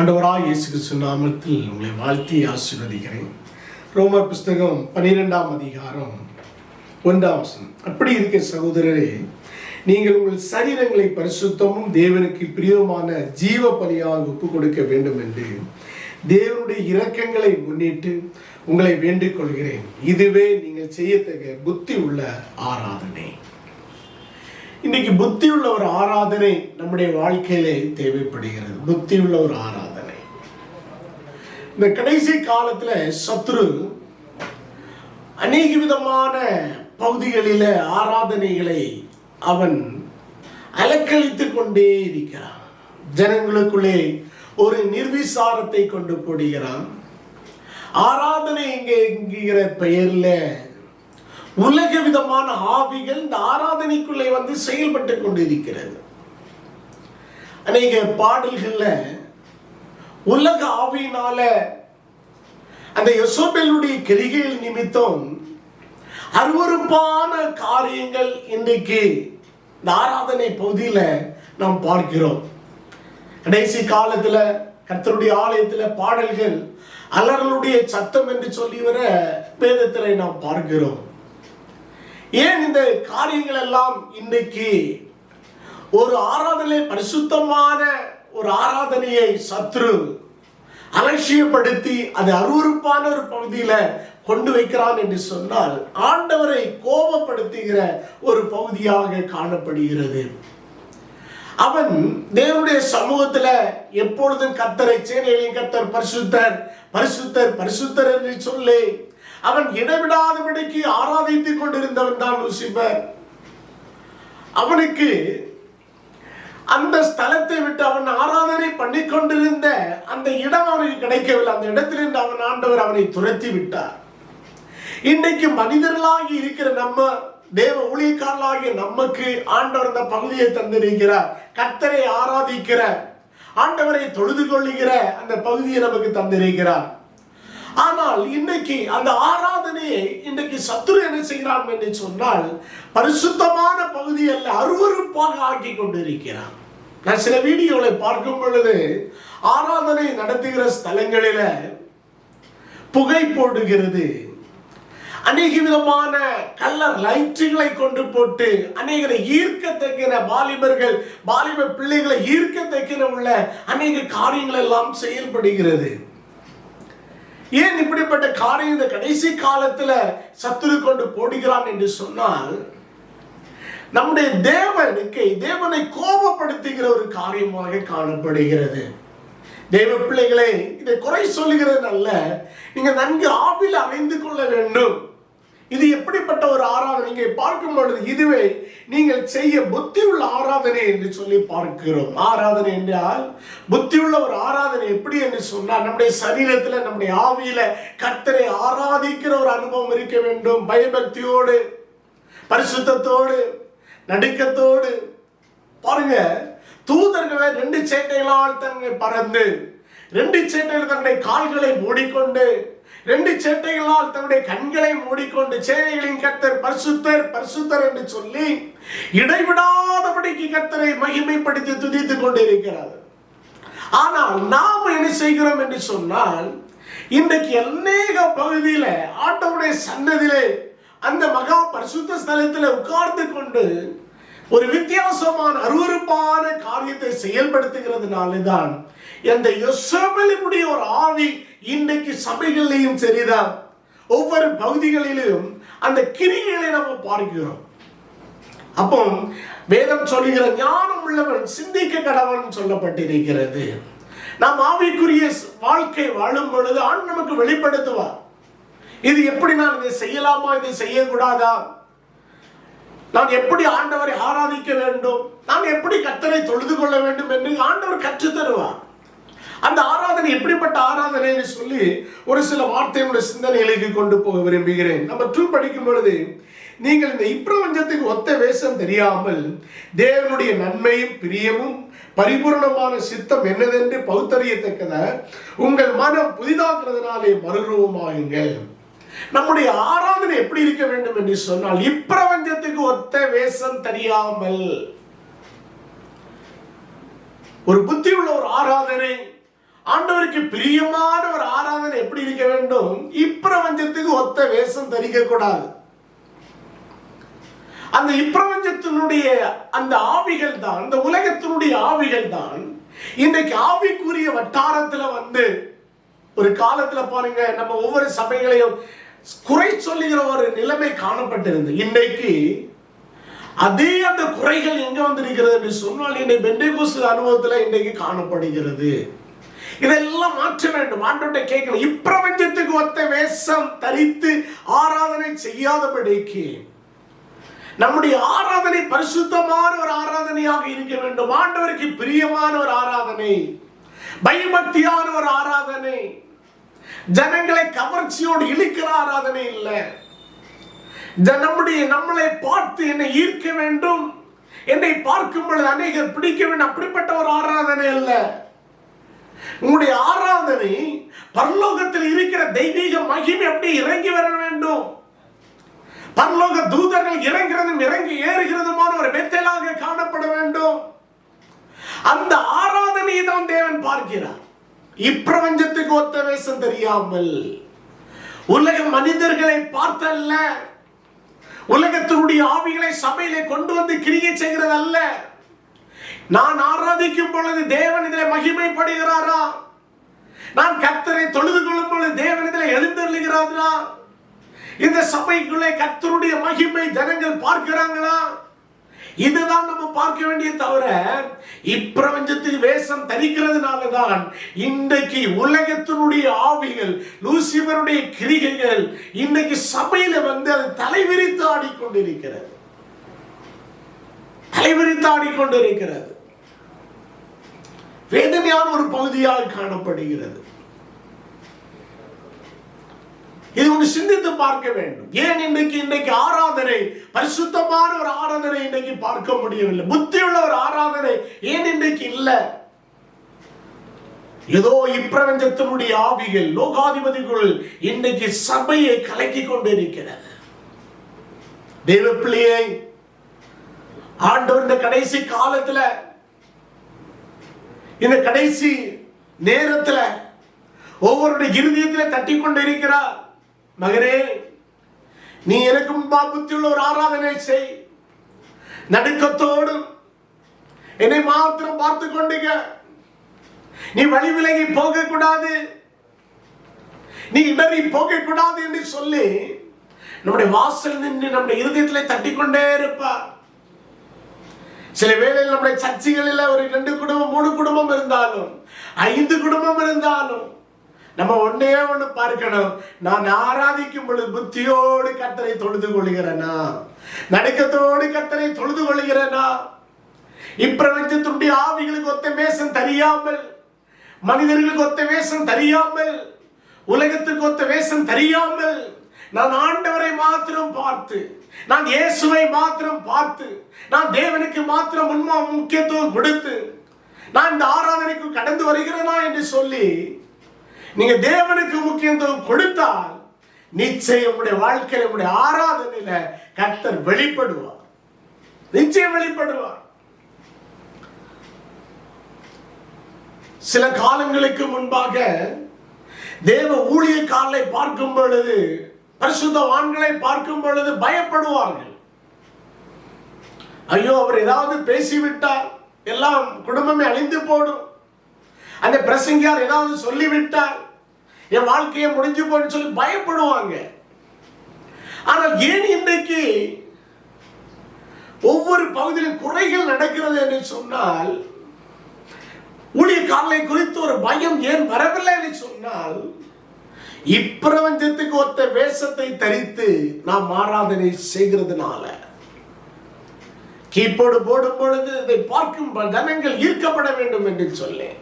ஆண்டவராக இயேசு கிறிஸ்து நாமத்தில் உங்களை வாழ்த்தி ஆசீர்வதிக்கிறேன். ரோமர் புஸ்தகம் பன்னிரெண்டாம் அதிகாரம் ஒன்றாம் வசனம். அப்படி இருக்க சகோதரரே நீங்கள் உங்கள் சரீரங்களை பரிசுத்தமும் தேவனுக்கு பிரியமான ஜீவ பலியாக ஒப்பு கொடுக்க வேண்டும் என்று தேவனுடைய இரக்கங்களை முன்னிட்டு உங்களை வேண்டிக் கொள்கிறேன் இதுவே நீங்கள் செய்யத்தக்க புத்தி உள்ள ஆராதனை. இன்னைக்கு புத்தி உள்ள ஒரு ஆராதனை நம்முடைய வாழ்க்கையிலே தேவைப்படுகிறது. புத்தி உள்ள ஒரு ஆராதனை. இந்த கடைசி காலத்துல சத்ரு அநேக விதமான பகுதிகளில ஆராதனைகளை அவன் அலக்களித்துக் கொண்டே இருக்கிறான். ஜனங்களுக்குள்ளே ஒரு நிர்விசாரத்தை கொண்டு போடுகிறான். ஆராதனை எங்க என்கிற பெயர்ல உலக விதமான ஆவிகள் இந்த ஆராதனைக்குள்ளே வந்து செயல்பட்டு கொண்டிருக்கிறது. அநேக பாடல்கள்ல உலக ஆவியினால அந்த யசோபேலுடைய கிரிகைகள் நிமித்தம் அருவருப்பான காரியங்கள் இன்றைக்கு இந்த ஆராதனை பகுதியில நாம் பார்க்கிறோம். கடைசி காலத்துல கர்த்தருடைய ஆலயத்துல பாடல்கள் அலறலுடைய சத்தம் என்று சொல்லி வர வேதத்தில் நாம் பார்க்கிறோம். ஏன் இந்த காரியங்கள் எல்லாம் இன்றைக்கு ஒரு ஆராதனை பரிசுத்தமான ஒரு ஆராதனையை சத்ரு அலட்சியப்படுத்தி அது அருவருப்பான ஒரு பகுதியில கொண்டு வைக்கிறான் என்று சொன்னால் ஆண்டவரை கோபப்படுத்துகிற ஒரு பகுதியாக காணப்படுகிறது. அவன் தேவனுடைய சமூகத்துல எப்பொழுதும் கத்தரை சேனையிலையும் கத்தர் பரிசுத்தர் பரிசுத்தர் பரிசுத்தர் என்று சொல்லி. அவன் இடைவிடாதபடிக்கு ஆராதித்துக் கொண்டிருந்தவன் தான் லூசிபர். அவனுக்கு அந்த ஸ்தலத்தை விட்டு அவன் ஆராதனை பண்ணி கொண்டிருந்த அந்த இடம் அவனுக்கு கிடைக்கவில்லை. அந்த இடத்திலிருந்து அவன் ஆண்டவர் அவனை துரத்தி விட்டார். இன்றைக்கு மனிதர்களாகி இருக்கிற நம்ம தேவ ஊழியக்காரர்களாகிய நமக்கு ஆண்டவர் அந்த பகுதியை தந்திருக்கிறார். கத்தரை ஆராதிக்கிற ஆண்டவரை தொழுது கொள்ளுகிற அந்த பகுதியை நமக்கு தந்திருக்கிறார். ஆனால் இன்னைக்கு அந்த ஆராதனையை இன்றைக்கு சத்துரு என்ன செய்கிறான் என்று சொன்னால் பரிசுத்தமான பகுதி அல்ல அருவருப்பாக ஆக்கி கொண்டிருக்கிறான். நான் சில வீடியோகளை பார்க்கும் பொழுது ஆராதனை நடத்துகிற ஸ்தலங்களில புகை போடுகிறது. அநேக விதமான கலர் லைட்டுகளை கொண்டு போட்டு அநேகரை ஈர்க்கத்தக்கின வாலிபர்கள் வாலிப பிள்ளைகளை ஈர்க்கத்தக்கின உள்ள அநேக காரியங்கள் எல்லாம் செயல்படுகிறது. ஏன் இப்படிப்பட்ட காரியம் இந்த கடைசி காலத்துல சத்துரு கொண்டு போடுகிறான் என்று சொன்னால் நம்முடைய தேவனுக்கு தேவனை கோபப்படுத்துகிற ஒரு காரியமாக காணப்படுகிறது. தேவ பிள்ளைகளே இதை குறை சொல்லுகிறது அல்ல. நீங்க நன்கு ஆவில் அமைந்து கொள்ள வேண்டும். இது எப்படிப்பட்ட ஒரு ஆராதனை? நீங்க பார்க்கும் பொழுது இதுவே நீங்கள் செய்ய புத்தி உள்ள ஆராதனை என்று சொல்லி பார்க்கிறோம். ஆராதனை என்றால் புத்தியுள்ள ஒரு ஆராதனை எப்படி என்று சொன்னால் நம்முடைய சரீரத்தில் நம்முடைய ஆவியில கத்தரை ஆராதிக்கிற ஒரு அனுபவம் இருக்க வேண்டும். பயபக்தியோடு பரிசுத்தத்தோடு நடுக்கத்தோடு. பாருங்க தூதர்களை ரெண்டு சேட்டைகளால் தன்னை பறந்து ரெண்டு சேட்டைகள் தன்னுடைய கால்களை மூடிக்கொண்டு ரெண்டு சேட்டைகளால் தன்னுடைய கண்களை மூடிக்கொண்டு சேனைகளின் கத்தர் பரிசுத்தர் பரிசுத்தர் என்று சொல்லி இடைவிடாதபடிக்கு கத்தரை மகிமைப்படுத்தி துதித்துக் கொண்டிருக்கிறார். ஆனால் நாம் என்ன செய்கிறோம் என்று சொன்னால் இன்றைக்கு அநேக பகுதியில ஆட்டவுடைய சன்னதிலே அந்த மகா பரிசுத்த ஸ்தலத்தில் உட்கார்ந்து கொண்டு ஒரு வித்தியாசமான அருவருப்பான காரியத்தை செயல்படுத்துகிறதுனால தான் இந்த யசோபலினுடைய ஒரு ஆவி இன்றைக்கு சபைகளிலையும் சரிதான். ஒவ்வொரு பகுதிகளிலும் அந்த கிரிகளை நம்ம பார்க்கிறோம். அப்போ வேதம் சொல்லுகிற ஞானம் உள்ளவன் சிந்திக்க கடவன் சொல்லப்பட்டிருக்கிறது. நாம் ஆவிக்குரிய வாழ்க்கை வாழும் பொழுது ஆண் நமக்கு வெளிப்படுத்துவார். இது எப்படி நான் இதை செய்யலாமா? இதை செய்யக்கூடாதா? நான் எப்படி ஆண்டவரை ஆராதிக்க வேண்டும்? நான் எப்படி கத்தரை தொழுது கொள்ள வேண்டும் என்று ஆண்டவர் கற்றுத் தருவார். அந்த ஆராதனை எப்படிப்பட்ட ஆராதனைன்னு சொல்லி ஒரு சில வார்த்தைகளுடைய சிந்தனைகளுக்கு கொண்டு போக விரும்புகிறேன். நம்ம டூ படிக்கும் பொழுது நீங்கள் இந்த இப்பிரபஞ்சத்துக்கு ஒத்த வேஷம் தெரியாமல் தேவனுடைய நன்மையும் பிரியமும் பரிபூர்ணமான சித்தம் என்னதென்று பகுத்தறியத்தக்கத? உங்கள் மனம் புதிதாக்குறதுனாலே மறுரூபமாகுங்கள். நம்முடைய ஆராதனை எப்படி இருக்க வேண்டும் என்று சொன்னால் இப்பிரபஞ்சத்துக்கு ஒத்த வேஷம் தெரியாமல். ஒரு புத்தி உள்ள ஒரு ஆராதனை ஆண்டவருக்கு பிரியமான ஒரு ஆராதனை எப்படி இருக்க வேண்டும்? இப்பிரபஞ்சத்துக்கு ஒத்த வேஷம் தரிக்க கூடாது அந்த இப்பிரபஞ்சத்தினுடைய அந்த ஆவிகள் தான் அந்த உலகத்தினுடைய ஆவிகள் தான் இன்றைக்கு ஆவிக்குரிய வட்டாரத்துல வந்து ஒரு காலத்துல பாருங்க நம்ம ஒவ்வொரு சபைகளையும் குறை சொல்லுகிற ஒரு நிலைமை காணப்பட்டிருந்தது. இன்றைக்கு அதே அந்த குறைகள் எங்க வந்திருக்கிறது என்று சொன்னால் இன்றைக்கு பெண்டேகோஸ் அனுபவத்துல இன்றைக்கு காணப்படுகிறது. இதெல்லாம் மாற்ற வேண்டும். ஆண்டோட்ட கேட்கணும். இப்பிரபஞ்சத்துக்கு ஒத்த வேஷம் தரித்து ஆராதனை செய்யாதபடிக்கு நம்முடைய ஆராதனை பரிசுத்தமான ஒரு ஆராதனையாக இருக்க வேண்டும். ஆண்டவருக்கு பிரியமான ஒரு ஆராதனை பயபக்தியான ஒரு ஆராதனை ஜனங்களை கவர்ச்சியோடு இழுக்கிற ஆராதனை இல்லை. ஜ- நம்முடைய நம்மளை பார்த்து என்னை ஈர்க்க வேண்டும். என்னை பார்க்கும் பொழுது அநேகர் பிடிக்க வேண்டும். அப்படிப்பட்ட ஒரு ஆராதனை அல்ல உங்களுடைய ஆராதனை பரலோகத்தில் இருக்கிற தெய்வீக மகிமை அப்படி இறங்கி வர வேண்டும். பரலோக தூதர்கள் இறங்குறதும் இறங்கி ஏறுகிறதுமான ஒரு மெத்தலாக காணப்பட வேண்டும். அந்த ஆராதனையை தான் தேவன் பார்க்கிறார். இப்பிரபஞ்சத்துக்கு ஒத்த வேஷம் தெரியாமல். உலக மனிதர்களை பார்த்தல்ல. உலகத்தினுடைய ஆவிகளை சபையிலே கொண்டு வந்து கிரியை செய்கிறது அல்ல நான் ஆராதிக்கும் பொழுது தேவன் இதில் மகிமைப்படுகிறாரா? நான் கர்த்தரை தொழுது கொள்ளும் பொழுது தேவன் இதில் எழுந்தருளுகிறாரா? இந்த சபைக்குள்ளே கர்த்தருடைய மகிமை ஜனங்கள் பார்க்கிறாங்களா? இதுதான் நம்ம பார்க்க வேண்டிய தவிர இப்பிரபஞ்சத்துக்கு வேஷம் தரிக்கிறதுனால தான் இன்றைக்கு உலகத்தினுடைய ஆவிகள் லூசிபருடைய கிரிகைகள் இன்னைக்கு சபையில வந்து அது தலைவிரித்து ஆடிக்கொண்டிருக்கிறது. தலைவிரித்து ஆடிக்கொண்டிருக்கிறது. வேதனையான ஒரு பகுதியாக காணப்படுகிறது. இது ஒன்று சிந்தித்து பார்க்க வேண்டும். ஏன் இன்றைக்கு இன்றைக்கு ஆராதனை பரிசுத்தமான ஒரு ஆராதனை இன்றைக்கு பார்க்க முடியவில்லை? புத்தியுள்ள ஒரு ஆராதனை ஏன் இன்றைக்கு இல்லை? ஏதோ இப்பிரபஞ்சத்தினுடைய ஆவிகள் லோகாதிபதிகள் இன்றைக்கு சபையை கலக்கி கொண்டிருக்கிறது. தெய்வ பிள்ளையை ஆண்டவர் இந்த கடைசி காலத்துல இந்த கடைசி நேரத்துல ஒவ்வொருடைய இருதயத்துல தட்டி கொண்டு இருக்கிறார் மகனே நீ எனக்கு முன்பா புத்தியுள்ள ஒரு ஆராதனை செய். நடுக்கத்தோடு என்னை மாத்திரம் பார்த்து கொண்டுங்க நீ வழி விலகி போக கூடாது நீ இடறி போக கூடாது என்று சொல்லி நம்முடைய வாசல் நின்று நம்முடைய இருதயத்திலே தட்டிக்கொண்டே இருப்பார். சில வேளையில் நம்முடைய சர்ச்சைகளில் ஒரு ரெண்டு குடும்பம் மூணு குடும்பம் இருந்தாலும் ஐந்து குடும்பம் இருந்தாலும் நம்ம ஒன்னே ஒண்ணு பார்க்கணும். நான் ஆராதிக்கும் பொழுது புத்தியோடு கத்தரை தொழுது கொள்கிறேனா? நடுக்கத்தோடு கத்தரை தொழுது கொள்கிறேனா? இப்பிரபஞ்சத்தினுடைய ஆவிகளுக்கு ஒத்த வேஷம் தெரியாமல் மனிதர்களுக்கு ஒத்த வேஷம் தெரியாமல் உலகத்துக்கு ஒத்த வேஷம் தெரியாமல் நான் ஆண்டவரை மாத்திரம் பார்த்து நான் இயேசுவை மாத்திரம் பார்த்து நான் தேவனுக்கு மாத்திரம் முன்மா முக்கியத்துவம் கொடுத்து நான் இந்த ஆராதனைக்கு கடந்து வருகிறேனா என்று சொல்லி நீங்க தேவனுக்கு முக்கியத்துவம் கொடுத்தால் நிச்சயம் உங்களுடைய வாழ்க்கையில உங்களுடைய ஆராதனையில கர்த்தர் வெளிப்படுவார். நிச்சயம் வெளிப்படுவார். சில காலங்களுக்கு முன்பாக தேவ ஊழியக்காரரை பார்க்கும் பொழுது பரிசுத்தவான்களை பார்க்கும் பொழுது பயப்படுவார்கள். ஐயோ அவர் ஏதாவது பேசிவிட்டார் எல்லாம் குடும்பமே அழிந்து போடும். அந்த பிரசங்கியார் ஏதாவது சொல்லிவிட்டால் என் வாழ்க்கையை முடிஞ்சு போன்னு சொல்லி பயப்படுவாங்க. ஆனால் ஏன் இன்றைக்கு ஒவ்வொரு பகுதியிலும் குறைகள் நடக்கிறது என்று சொன்னால் ஊழியக்காரனை குறித்து ஒரு பயம் ஏன் வரவில்லை என்று சொன்னால் இப்பிரபஞ்சத்துக்கு ஒத்த வேஷத்தை தரித்து நாம் ஆராதனை செய்கிறதுனால கீபோர்டு போடும் பொழுது இதை பார்க்கும் ஜனங்கள் ஈர்க்கப்பட வேண்டும் என்று சொல்லேன்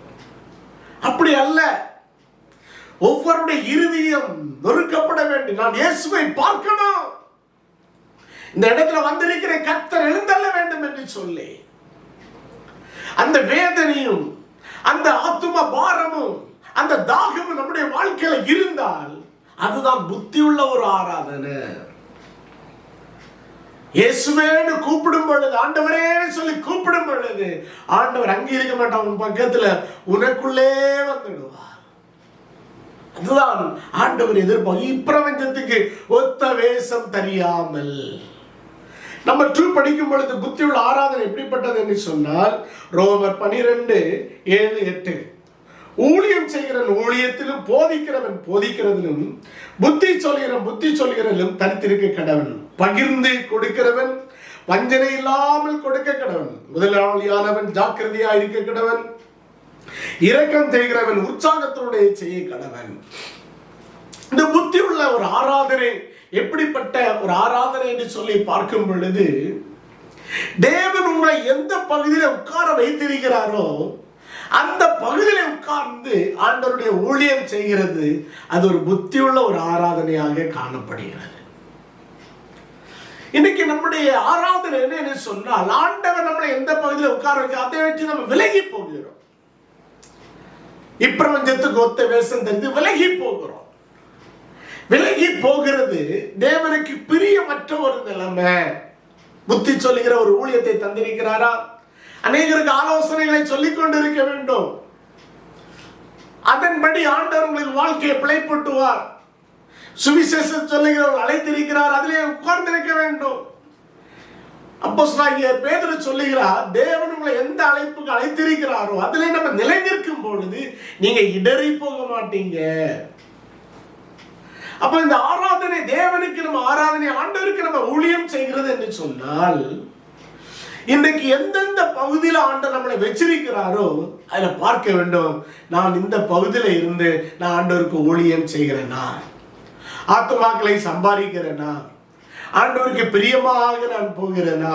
அப்படி அல்ல. ஒவ்வொருடைய இறுதியும் நொறுக்கப்பட வேண்டும். நான் இயேசுவை பார்க்கணும். இந்த இடத்துல வந்திருக்கிற கத்தர் எழுந்தள்ள வேண்டும் என்று சொல்லி அந்த வேதனையும் அந்த ஆத்தும பாரமும் அந்த தாகமும் நம்முடைய வாழ்க்கையில இருந்தால் அதுதான் புத்தியுள்ள ஒரு ஆராதனை. இயேசுவேன்னு கூப்பிடும் பொழுது ஆண்டவரே சொல்லி கூப்பிடும் பொழுது ஆண்டவர் அங்கே இருக்க மாட்டான் உன் பக்கத்துல உனக்குள்ளே வந்துடுவார். அதுதான் ஆண்டவர் எதிர்பார்க்க இப்பிரபஞ்சத்துக்கு ஒத்த வேஷம் தெரியாமல். நம்ம டூ படிக்கும் பொழுது புத்தியுள்ள ஆராதனை எப்படிப்பட்டது என்று சொன்னால் ரோமர் பனிரெண்டு ஏழு எட்டு. ஊழியம் செய்கிறவன் ஊழியத்திலும் போதிக்கிறவன் போதிக்கிறதிலும் புத்தி சொல்கிறவன் புத்தி சொல்கிறதிலும் தனித்திருக்க கடவன். பகிர்ந்து கொடுக்கிறவன் வஞ்சனை இல்லாமல் கொடுக்க கடவன். முதலாளியானவன் ஜாக்கிரதையா இருக்க கடவன். இரக்கம் செய்கிறவன் உற்சாகத்தோட செய்ய கடவன். இந்த புத்தி உள்ள ஒரு ஆராதனை எப்படிப்பட்ட ஒரு ஆராதனை என்று சொல்லி பார்க்கும் பொழுது தேவன் உங்களை எந்த பகுதியில உட்கார வைத்திருக்கிறாரோ அந்த பகுதியில உட்கார்ந்து ஆண்டவருடைய ஊழியம் செய்கிறது அது ஒரு புத்தியுள்ள ஒரு ஆராதனையாக காணப்படுகிறது. இன்னைக்கு நம்முடைய ஆராதனை என்ன சொன்னால் ஆண்டவர் நம்மளை எந்த பகுதியில் உட்கார வைக்க அதை வச்சு நம்ம விலகி போகிறோம். இப்பிரபஞ்சத்துக்கு ஒத்த வேஷம் தெரிந்து விலகி போகிறோம். விலகி போகிறது தேவனுக்கு பிரியமற்ற ஒரு நிலைமை. புத்தி சொல்லுகிற ஒரு ஊழியத்தை தந்திருக்கிறாரா? அநேகருக்கு ஆலோசனைகளை சொல்லிக் கொண்டிருக்க வேண்டும். அதன்படி ஆண்டவர் உங்களுக்கு வாழ்க்கையை பிழைப்பட்டுவார். சுவிசேஷம் சொல்லுகிறவர் அழைத்திருக்கிறார் அதிலே உட்கார்ந்திருக்க வேண்டும். அப்போ பேதர் சொல்லுகிறார் தேவன் உங்களை எந்த அழைப்புக்கு அழைத்திருக்கிறாரோ அதிலே நம்ம நிலை நிற்கும் பொழுது நீங்க இடறி போக மாட்டீங்க. அப்ப இந்த ஆராதனை தேவனுக்கு நம்ம ஆராதனை ஆண்டவருக்கு நம்ம ஊழியம் செய்கிறது என்று சொன்னால் இன்றைக்கு எந்தெந்த பகுதியில் ஆண்டவர் நம்மளை வச்சிருக்கிறாரோ அதில் பார்க்க வேண்டும். நான் இந்த பகுதியில் இருந்து நான் ஆண்டவருக்கு ஊழியம் செய்கிறேனா? ஆத்மாக்களை சம்பாதிக்கிறேனா? ஆண்டவருக்கு பிரியமாக நான் போகிறேனா?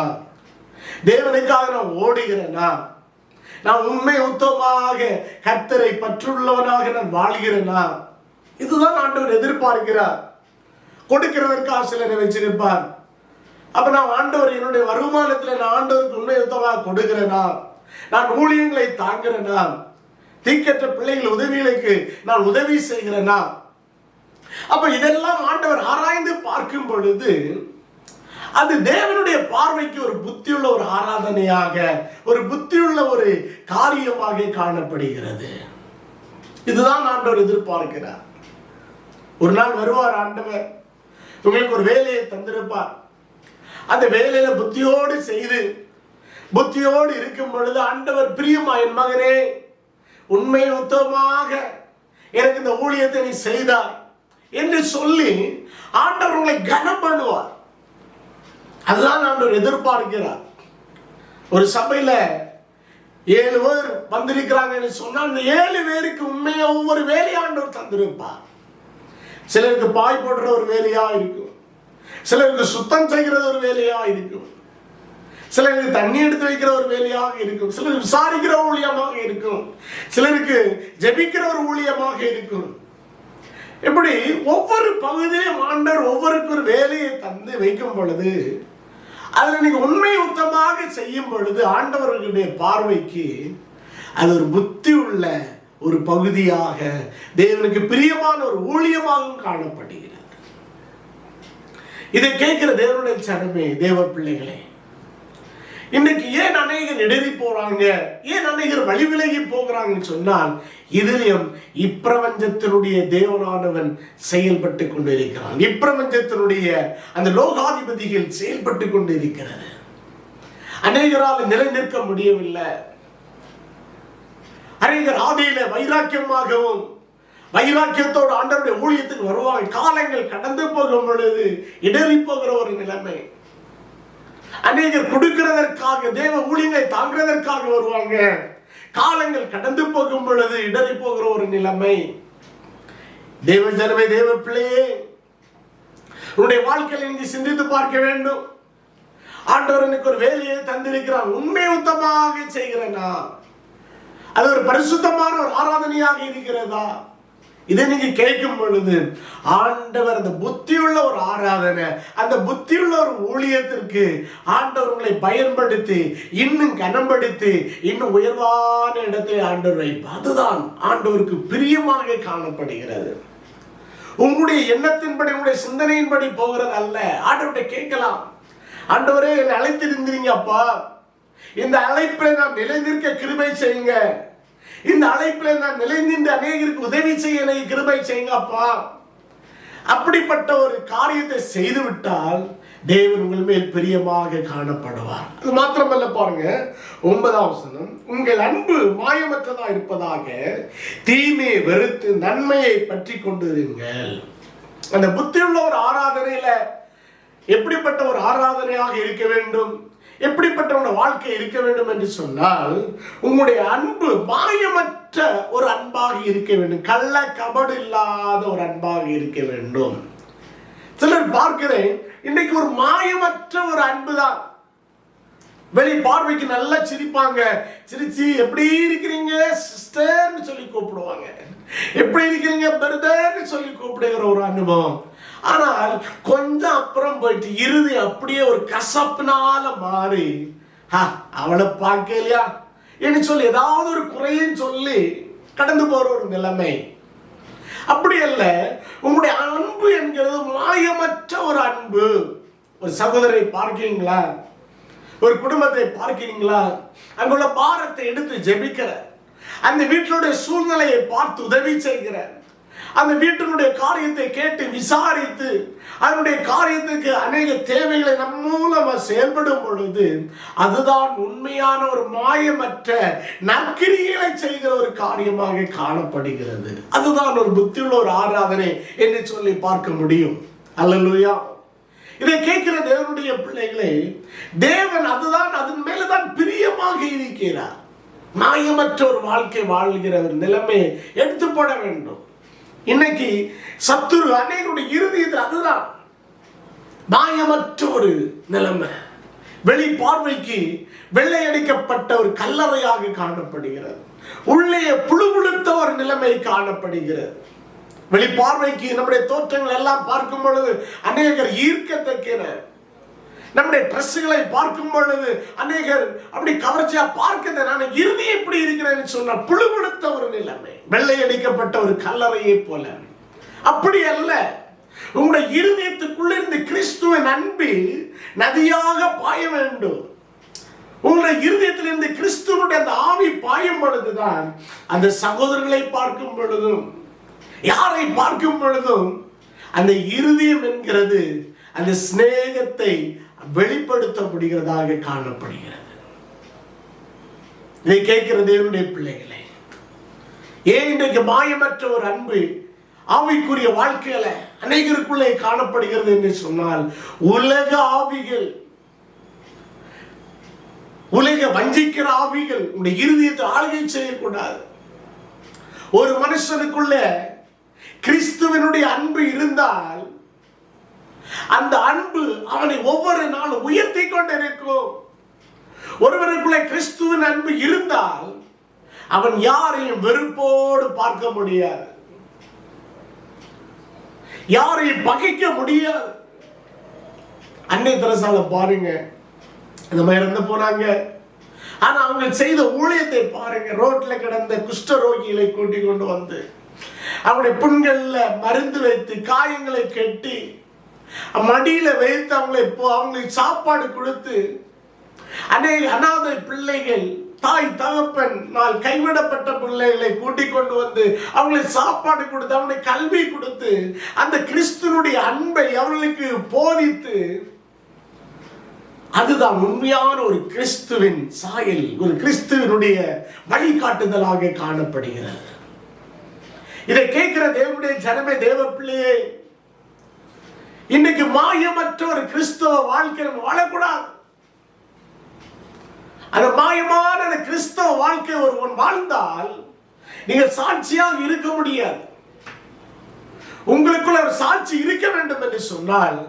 தேவனுக்காக நான் ஓடுகிறேனா? நான் உண்மை உத்தமாக கர்த்தரை பற்றுள்ளவனாக நான் வாழ்கிறேனா? இதுதான் ஆண்டவர் எதிர்பார்க்கிறார். கொடுக்கிறதற்காக சிலரை வச்சிருப்பார். அப்ப நான் ஆண்டவர் என்னுடைய வருமானத்தில் நான் ஆண்டவருக்கு உண்மை யுத்தமாக கொடுக்கிறேனா? நான் ஊழியங்களை தாங்கிறேனா? தீக்கற்ற பிள்ளைகள் உதவிகளுக்கு நான் உதவி செய்கிறேனா? அப்ப இதெல்லாம் ஆண்டவர் ஆராய்ந்து பார்க்கும் பொழுது அது தேவனுடைய பார்வைக்கு ஒரு புத்தியுள்ள ஒரு ஆராதனையாக ஒரு புத்தியுள்ள ஒரு காரியமாக காணப்படுகிறது. இதுதான் ஆண்டவர் எதிர்பார்க்கிறார். ஒரு நாள் வருவார் ஆண்டவர். உங்களுக்கு ஒரு வேலையை தந்திருப்பார். அந்த வேலையில புத்தியோடு செய்து புத்தியோடு இருக்கும் பொழுது ஆண்டவர் பிரியமா என் மகனே உண்மை உத்தமமாக எனக்கு இந்த ஊழியத்தை நீ செய்தார் என்று சொல்லி ஆண்டவர் உங்களை கனம் பண்ணுவார். அதுதான் ஆண்டவர் எதிர்பார்க்கிறார். ஒரு சபையில ஏழு பேர் வந்திருக்கிறாங்கன்னு சொன்னால் அந்த ஏழு பேருக்கு உண்மையை ஒவ்வொரு வேலையாண்டவர் தந்திருப்பார். சிலருக்கு பாய் போடுற ஒரு வேலையா இருக்கும். சிலருக்கு சுத்தம் செய்கிறது ஒரு வேலையா இருக்கும். சிலருக்கு தண்ணி எடுத்து வைக்கிற ஒரு வேலையாக இருக்கும். சிலர் விசாரிக்கிற ஊழியமாக இருக்கும். சிலருக்கு ஜெபிக்கிற ஒரு ஊழியமாக இருக்கும். இப்படி ஒவ்வொரு பகுதியிலும் ஆண்டவர் ஒவ்வொருக்கு ஒரு வேலையை தந்து வைக்கும் பொழுது அதில் நீங்கள் உண்மை உத்தமாக செய்யும் பொழுது ஆண்டவர்களுடைய பார்வைக்கு அது ஒரு புத்தி உள்ள ஒரு பகுதியாக தேவனுக்கு பிரியமான ஒரு ஊழியமாகவும் காணப்படுகிறது. இதை கேட்கிற தேவனுடைய சனமே தேவ பிள்ளைகளே இன்னைக்கு ஏன் அநேகர் இடறி போறாங்க? ஏன் அநேகர் வழி விலகி போகிறாங்கன்னு சொன்னால் இதிலும் இப்பிரபஞ்சத்தினுடைய தேவனானவன் செயல்பட்டு கொண்டிருக்கிறான். இப்பிரபஞ்சத்தினுடைய அந்த லோகாதிபதிகள் செயல்பட்டு கொண்டிருக்கிறது. அநேகரால் நிலை நிற்க முடியவில்லை. அநேகர் ஆதியில வைராக்கியமாகவும் வைராக்கியத்தோடு ஆண்டவருடைய ஊழியத்துக்கு வருவாங்க காலங்கள் கடந்து போகும் பொழுது இடறி போகிற ஒரு நிலைமை. அநேகர் கொடுக்கிறதற்காக தேவ ஊழியங்களை தாங்கிறதற்காக வருவாங்க. காலங்கள் கடந்து போகும் பொழுது இடறி போகிற ஒரு நிலைமை. தேவ ஜனமே தேவ பிள்ளையே உன்னுடைய வாழ்க்கையில் நீங்க சிந்தித்து பார்க்க வேண்டும். ஆண்டவர் எனக்கு ஒரு வேலையை தந்திருக்கிறார். உண்மை உத்தமாக செய்கிறேனா? அது ஒரு பரிசுத்தமான ஒரு ஆராதனையாக இருக்கிறதா? இதை நீங்க கேட்கும் பொழுது ஆண்டவர் அந்த புத்தியுள்ள ஒரு ஆராதனை அந்த புத்தியுள்ள ஒரு ஊழியத்திற்கு ஆண்டவர் உங்களை பயன்படுத்தி இன்னும் கனம்படுத்தி இன்னும் உயர்வான இடத்தை ஆண்டவர் அதுதான் ஆண்டவருக்கு பிரியமாக காணப்படுகிறது. உங்களுடைய எண்ணத்தின்படி உங்களுடைய சிந்தனையின்படி போகிறது அல்ல. ஆண்டவர்கிட்ட கேட்கலாம். ஆண்டவரே என்னை அழைத்திருந்தீங்க அப்பா. இந்த அழைப்பை நான் நிலைநிற்க கிருபை செய்யுங்க. இந்த அழைப்பில் நான் நிலைநின்று அநேகருக்கு உதவி செய்ய எனக்கு கிருபை செய்யுங்க அப்பா அப்படிப்பட்ட ஒரு காரியத்தை செய்துவிட்டால் தேவன் உங்கள் மேல் பிரியமாக காணப்படுவார். அது மாத்திரமல்ல பாருங்க ஒன்பதாம் வசனம் உங்கள் அன்பு மாயமற்றதா இருப்பதாக தீமையை வெறுத்து நன்மையை பற்றி கொண்டிருங்கள். அந்த புத்தியுள்ள ஒரு ஆராதனையில எப்படிப்பட்ட ஒரு ஆராதனையாக இருக்க வேண்டும்? எப்படிப்பட்ட வாழ்க்கை இருக்க வேண்டும் என்று சொன்னால் உங்களுடைய அன்பு மாயமற்ற ஒரு அன்பாக இருக்க வேண்டும். கள்ள கபடு இல்லாத ஒரு அன்பாக இருக்க வேண்டும். சிலர் பார்க்கிறேன் இன்னைக்கு ஒரு மாயமற்ற ஒரு அன்பு தான் வெளி பார்வைக்கு நல்லா சிரிப்பாங்க. சிரிச்சு எப்படி இருக்கிறீங்க சிஸ்டர்னு சொல்லி கூப்பிடுவாங்க. எப்படி இருக்கிறீங்க பிரதர்னு சொல்லி கூப்பிடுகிற ஒரு அனுபவம். ஆனால் கொஞ்சம் அப்புறம் போயிட்டு இறுதி அப்படியே ஒரு கசப்புனால மாறி "ஹா, அவளை பார்க்கலையா என்று சொல்லி ஏதாவது ஒரு குறையும் சொல்லி கடந்து போற ஒரு நிலைமை. அப்படி அல்ல உங்களுடைய அன்பு என்கிறது மாயமற்ற ஒரு அன்பு. ஒரு சகோதரை பார்க்கிறீங்களா? ஒரு குடும்பத்தை பார்க்கிறீங்களா? அங்குள்ள பாரத்தை எடுத்து ஜெபிக்கிற அந்த வீட்டினுடைய சூழ்நிலையை பார்த்து உதவி செய்கிற அந்த வீட்டினுடைய காரியத்தை கேட்டு விசாரித்து அதனுடைய காரியத்துக்கு அநேக தேவைகளை நம் மூலமா செயல்படும் பொழுது அதுதான் உண்மையான ஒரு மாயமற்ற நற்கிரிகளை செய்கிற ஒரு காரியமாக காணப்படுகிறது. அதுதான் ஒரு புத்தியுள்ள ஒரு ஆராதனை என்று சொல்லி பார்க்க முடியும். அல்லலுயா. இதை கேட்கிற தேவனுடைய பிள்ளைகளை தேவன் அதுதான் அதன் மேலதான் பிரியமாக இருக்கிறார். மாயமற்ற ஒரு வாழ்க்கை வாழ்கிற ஒரு நிலைமையை எடுத்து போட வேண்டும். இன்னைக்கு சத்துரு அநேகருடைய இறுதியத்தில் அதுதான். மாயமற்ற ஒரு நிலைமை. வெளி பார்வைக்கு வெள்ளையடிக்கப்பட்ட ஒரு கல்லறையாக காணப்படுகிறது. உள்ளே புழுபுழுத்த ஒரு நிலைமை காணப்படுகிறது. வெளிப்பார்வைக்கு நம்முடைய தோற்றங்கள் எல்லாம் பார்க்கும் பொழுது அநேகர் ஈர்க்கத்தக்கிற நம்முடைய ட்ரெஸ்ஸுகளை பார்க்கும் பொழுது அநேகர் அப்படி கவர்ச்சியா பார்க்கிறது நான் இறுதி எப்படி இருக்கிறேன்னு சொன்ன புழுபுழுத்த ஒரு நிலைமை. வெள்ளை அடிக்கப்பட்ட ஒரு கல்லறையை போல. அப்படி அல்ல. உங்களுடைய இருதயத்துக்குள்ள இருந்து கிறிஸ்துவின் அன்பு நதியாக பாய வேண்டும். உங்களுடைய இருதயத்திலிருந்து கிறிஸ்துவனுடைய அந்த ஆவி பாயும் பொழுதுதான் அந்த சகோதரர்களை பார்க்கும் பொழுதும் யாரை பார்க்கும் பொழுதும் அந்த இருதயம் என்கிறது அந்த சிநேகத்தை வெளிப்படுத்த முடிகிறதாக காணப்படுகிறது. இதை கேட்கிற தேவனுடைய பிள்ளைகளே ஏன் இன்றைக்கு மாயமற்ற ஒரு அன்பு ஆவிக்குரிய வாழ்க்கையில அநேகருக்குள்ளே காணப்படுகிறது என்று சொன்னால் உலக ஆவிகள் உலக வஞ்சிக்கிற ஆவிகள் உடைய இருதயத்தை ஆளுகை செய்யக்கூடாது. ஒரு மனுஷனுக்குள்ள கிறிஸ்துவனுடைய அன்பு இருந்தால் அந்த அன்பு அவனை ஒவ்வொரு நாளும் உயர்த்தி கொண்டிருக்கும் ஒருவருக்குள்ள கிறிஸ்துவின் அன்பு இருந்தால் அவன் யாரையும் வெறுப்போடு பார்க்க முடியாது. யாரையும் பகைக்க முடியாது. அன்னை தெரசால பாருங்க. இந்த மாதிரி இறந்து போனாங்க. ஆனா அவங்க செய்த ஊழியத்தை பாருங்க. ரோட்ல கிடந்த குஷ்ட ரோகிகளை கூட்டிக் கொண்டு வந்து அவருடைய புண்கள்ல மருந்து வைத்து காயங்களை கட்டி மடியில வைத்து அவங்களை இப்போ அவங்களுக்கு சாப்பாடு கொடுத்து அநேக அனாதை பிள்ளைகள் தாய் தகப்பன் நாள் கைவிடப்பட்ட பிள்ளைகளை கூட்டிக் கொண்டு வந்து அவங்களுக்கு சாப்பாடு கொடுத்து அவங்களுக்கு கல்வி கொடுத்து அந்த கிறிஸ்துவனுடைய அன்பை அவர்களுக்கு போதித்து அதுதான் உண்மையான ஒரு கிறிஸ்துவின் சாயல் ஒரு கிறிஸ்துவனுடைய வழிகாட்டுதலாக காணப்படுகிறது. இதை கேட்கிற தேவனுடைய ஜனமே தேவ பிள்ளையே இன்னைக்கு மாயமற்ற ஒரு கிறிஸ்தவ வாழ்க்கை நம்ம வாழக்கூடாது. அந்த மாயமான கிறிஸ்தவ வாழ்க்கை ஒருவன் வாழ்ந்தால் நீங்க சாட்சியாக இருக்க முடியாது. உங்களுக்குள்ள ஒரு சாட்சி இருக்க வேண்டும் என்று சொன்னால்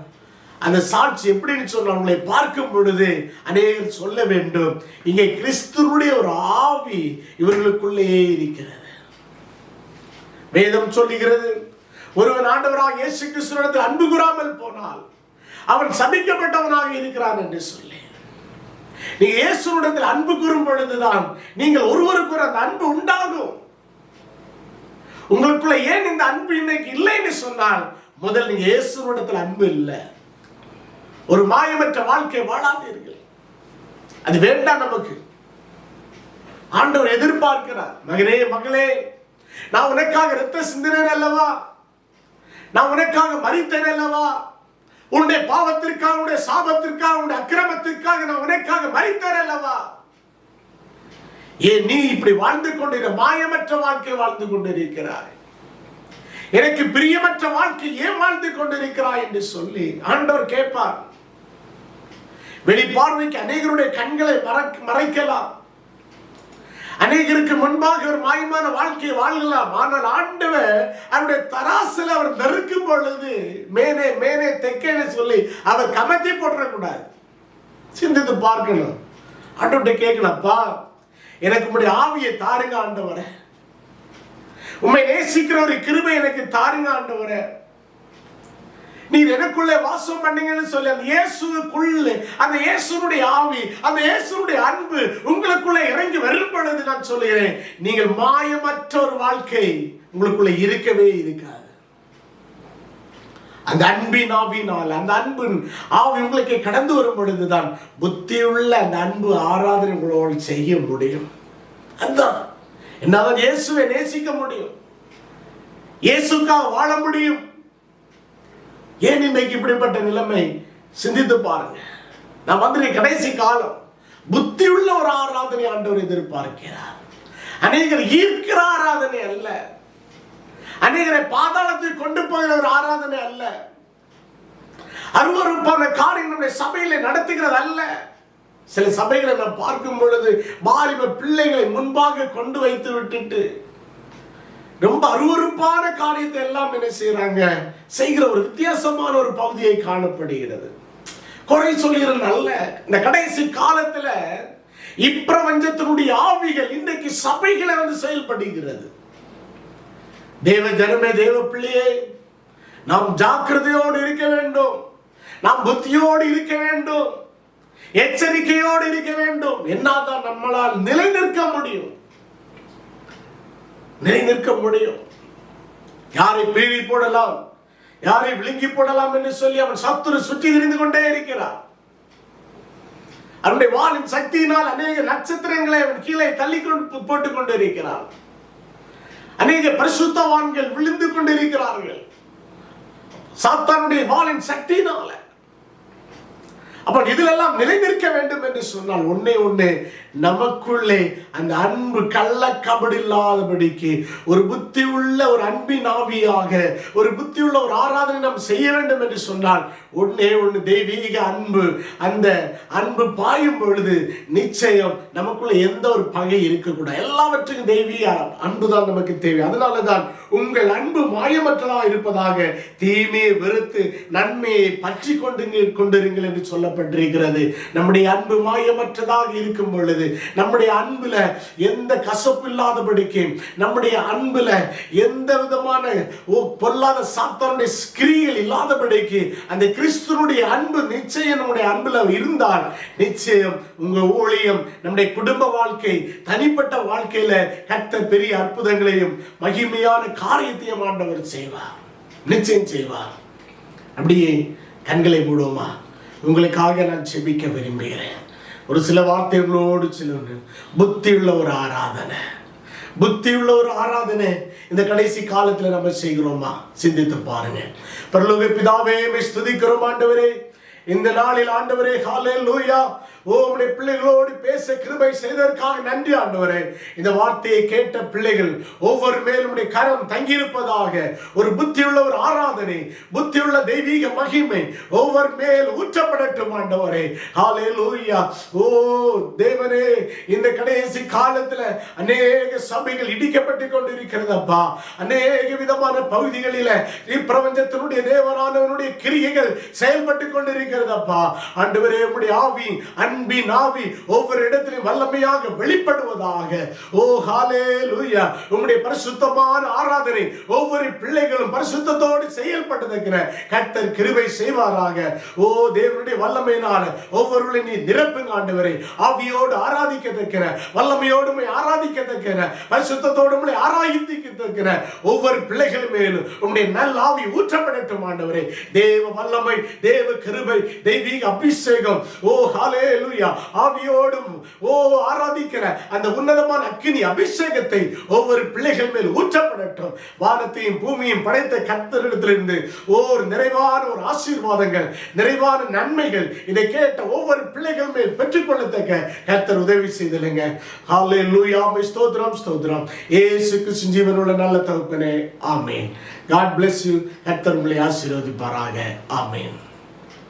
அந்த சாட்சி எப்படின்னு சொன்ன உங்களை பார்க்கும் பொழுது அநேகர் சொல்ல வேண்டும் இங்கே கிறிஸ்துவனுடைய ஒரு ஆவி இவர்களுக்குள்ளேயே இருக்கிறது. வேதம் சொல்லுகிறது ஒருவன் ஆண்டவராக இயேசு கிறிஸ்துவனிடத்தில் அன்பு கூறாமல் போனால் அவன் சபிக்கப்பட்டவனாக இருக்கிறான் என்று சொல்லி. நீங்க இயேசுனிடத்தில் அன்பு கூறும் பொழுதுதான் நீங்கள் ஒருவருக்கு அந்த அன்பு உண்டாகும். உங்களுக்குள்ள ஏன் இந்த அன்பு இன்னைக்கு இல்லைன்னு சொன்னால் முதல் நீங்க இயேசுனிடத்தில் அன்பு இல்லை. ஒரு மாயமற்ற வாழ்க்கை வாழாதீர்கள். அது வேண்டாம் நமக்கு. ஆண்டவர் எதிர்பார்க்கிறார் மகனே மகளே நான் உனக்காக ரத்த சிந்தனை அல்லவா? நான் உனக்காக மறித்தேன் அல்லவா? உன்னுடைய பாவத்திற்காக உன்னுடைய சாபத்திற்காக உன்னுடைய அக்கிரமத்திற்காக நான் உனக்காக மறித்தேன் அல்லவா? ஏன் நீ இப்படி வாழ்ந்து கொண்டிருக்க மாயமற்ற வாழ்க்கை வாழ்ந்து கொண்டிருக்கிறாய். எனக்கு பிரியமற்ற வாழ்க்கை ஏன் வாழ்ந்து கொண்டிருக்கிறாய் என்று சொல்லி ஆண்டவர் கேட்பார். வெளிப்பார்வைக்கு அநேகருடைய கண்களை மறைக்கலாம். அநேகருக்கு முன்பாக ஒரு மாயமான வாழ்க்கையை வாழலாம் ஆனால் ஆண்டவர் அவருடைய தராசில் அவர் நெருக்கும் பொழுது மேனே மேனே தெக்கேன்னு சொல்லி அவர் கமத்தி போட்டுறக்கூடாது. சிந்தித்து பார்க்கணும். ஆண்டவர்கிட்ட கேட்கலப்பா எனக்கு உடைய ஆவியை தாருங்க ஆண்டவரே. உண்மை நேசிக்கிற ஒரு கிருபை எனக்கு தாருங்க ஆண்டவரே. நீ எனக்குள்ளே வாசம் பண்ணீங்கன்னு சொல்லி அந்த இயேசுக்குள்ள அந்த இயேசுனுடைய ஆவி அந்த இயேசுனுடைய அன்பு உங்களுக்குள்ள இறங்கி வரும் பொழுது நான் சொல்லுகிறேன் நீங்கள் மாயமற்ற ஒரு வாழ்க்கை உங்களுக்குள்ள இருக்கவே இருக்காது. அந்த அன்பின் ஆவினால் அந்த அன்பின் ஆவி உங்களுக்கு கடந்து வரும் பொழுதுதான் புத்தியுள்ள அந்த அன்பு ஆராதனை உங்களோடு செய்ய முடியும். அதுதான். என்னால இயேசுவை நேசிக்க முடியும். இயேசுக்காக வாழ முடியும். ஏன் இன்னைக்கு இப்படிப்பட்ட நிலைமை? சிந்தித்து பாருங்க. நான் வந்து கடைசி காலம் புத்தி உள்ள ஒரு ஆராதனை ஆண்டவர் எதிர்பார்க்கிறார். அநேகர் ஈர்க்கிற ஆராதனை அல்ல. அநேகரை பாதாளத்தில் கொண்டு போகிற ஒரு ஆராதனை அல்ல. அருவறுப்பான காரியம் நம்முடைய சபையில நடத்துகிறது அல்ல. சில சபைகளை நான் பார்க்கும் பொழுது வாலிப பிள்ளைகளை முன்பாக கொண்டு வைத்து விட்டுட்டு ரொம்ப அருவறுப்பான காரியத்தை எல்லாம் என்ன செய்யறாங்க செய்கிற ஒரு வித்தியாசமான ஒரு பகுதியை காணப்படுகிறது. குறை சொல்கிறது நல்ல இந்த கடைசி காலத்துல இப்பிரபஞ்சத்தினுடைய ஆவிகள் இன்றைக்கு சபைகளை வந்து செயல்படுகிறது. தேவ ஜனமே தேவ பிள்ளையே நாம் ஜாக்கிரதையோடு இருக்க வேண்டும். நாம் புத்தியோடு இருக்க வேண்டும். எச்சரிக்கையோடு இருக்க வேண்டும். என்னதான் நம்மளால் நிலை நிற்க முடியும். நிலை நிற்க முடியும். யாரை பீறி போடலாம்? யாரை விழுங்கி போடலாம் என்று சொல்லி அவன் சத்துரு சுற்றி திரிந்து கொண்டே இருக்கிறான். அவனுடைய வாளின் சக்தியினால் அநேக நட்சத்திரங்களை அவன் கீழே தள்ளி கொண்டு போட்டுக் கொண்டிருக்கிறான். அநேக பரிசுத்தவான்கள் விழுந்து கொண்டிருக்கிறார்கள். சாத்தானுடைய வாளின் சக்தியினால. அப்ப இதிலெல்லாம் நிலைநிற்க வேண்டும் என்று சொன்னால் ஒன்னே ஒண்ணு நமக்குள்ளே அந்த அன்பு கள்ள கபடி இல்லாதபடிக்கு ஒரு புத்தி உள்ள ஒரு அன்பின் ஆவியாக ஒரு புத்தி உள்ள ஒரு ஆராதனை நாம் செய்ய வேண்டும் என்று சொன்னால் ஒன்னே ஒண்ணு தெய்வீக அன்பு அந்த அன்பு பாயும் பொழுது நிச்சயம் நமக்குள்ள எந்த ஒரு பகை இருக்கக்கூடாது. எல்லாவற்றுக்கும் தெய்வீக அன்பு தான் நமக்கு தேவை. அதனால தான் உங்கள் அன்பு மாயமற்றதாக இருப்பதாக தீமையை வெறுத்து நன்மையை பற்றி கொண்டு கொண்டிருங்கள் என்று சொல்ல சொல்லப்பட்டிருக்கிறது நம்முடைய அன்பு மாயமற்றதாக இருக்கும் பொழுது நம்முடைய அன்புல எந்த கசப்பு இல்லாதபடிக்கு நம்முடைய அன்புல எந்த விதமான ஓ, பொல்லாத சாத்தானுடைய ஸ்கிரிகள் இல்லாதபடிக்கு அந்த கிறிஸ்துனுடைய அன்பு நிச்சயம் நம்முடைய அன்புல இருந்தால் நிச்சயம் உங்க ஊழியம் நம்முடைய குடும்ப வாழ்க்கை தனிப்பட்ட வாழ்க்கையில கத்த பெரிய அற்புதங்களையும் மகிமையான காரியத்தையும் ஆண்டவர் செய்வார். நிச்சயம் செய்வார். அப்படியே கண்களை மூடுவோமா? உங்களுக்காக நான் செபிக்க விரும்புகிறேன். ஒரு சில வார்த்தைகளோடு சில புத்தியுள்ள ஒரு ஆராதனை. புத்தியுள்ள ஒரு ஆராதனை. இந்த கடைசி காலத்தில் நம்ம செய்கிறோமா? சிந்தித்து பாருங்க. பரலோக பிதாவே உம்மை ஸ்துதிக்கிறோம் ஆண்டவரே. இந்த நாளில் ஆண்டவரே ஹalleluya ஓ உம்முடைய பிள்ளைகளோடு பேச கிருபை செய்ததற்காக நன்றி ஆண்டவரே. இந்த வார்த்தையை கேட்ட பிள்ளைகள் ஒவ்வொரு மேலும் உம்முடைய கரம் தங்கியிருப்பதாக ஒரு புத்தியுள்ள ஒரு ஆராதனை புத்தியுள்ள தெய்வீக மகிமை ஒவ்வொரு மேல் ஊற்றப்படட்டும் ஆண்டவரே. ஹalleluya ஓ தேவனே இந்த கடைசி காலத்துல அநேக சபைகள் இடிக்கப்பட்டு கொண்டிருக்கிறதப்பா அநேக விதமான பகுதிகளில இப்பிரபஞ்சத்தினுடைய தேவரானவனுடைய கிரியைகள் செயல்பட்டு செய்கிறதப்பா? ஆண்டவரே உம்முடைய ஆவி அன்பின் ஆவி ஒவ்வொரு இடத்திலும் வல்லமையாக வெளிப்படுவதாக. ஓ ஹாலே லூயா உம்முடைய பரிசுத்தமான ஆராதனை ஒவ்வொரு பிள்ளைகளும் பரிசுத்தத்தோடு செயல்பட்டதற்கிற கர்த்தர் கிருபை செய்வாராக. ஓ தேவனுடைய வல்லமையினால ஒவ்வொருவரையும் நீ நிரப்புங்க ஆண்டவரை. ஆவியோடு ஆராதிக்கத்தக்கிற வல்லமையோடு ஆராதிக்கத்தக்கிற பரிசுத்தத்தோடு உம்மை ஒவ்வொரு பிள்ளைகள் மேலும் உம்முடைய நல்ல ஆவி ஊற்றப்படட்டும் ஆண்டவரே. தேவ வல்லமை தேவ கிருபை தெய்வீக அபிஷேகம். ஓ ஹாலே லூயா ஆவியோடும் ஓ ஆராதிக்கிற அந்த உன்னதமான அக்கினி அபிஷேகத்தை ஒவ்வொரு பிள்ளைகள் மேல் ஊற்றப்படட்டும். வானத்தையும் பூமியும் படைத்த கத்தரிடத்திலிருந்து ஓர் நிறைவான ஒரு ஆசீர்வாதங்கள் நிறைவான நன்மைகள் இதை கேட்ட ஒவ்வொரு பிள்ளைகள் மேல் பெற்றுக்கொள்ளத்தக்க கத்தர் உதவி செய்தலுங்க. ஹாலே லூயா ஸ்தோத்திரம் ஸ்தோத்ரம் ஏசு கிறிஸ்து ஜீவனுள்ள நல்ல தகுப்பனே. ஆமேன். காட் பிளஸ் யூ கத்தர் உங்களை ஆசீர்வதிப்பாராக. ஆமேன்.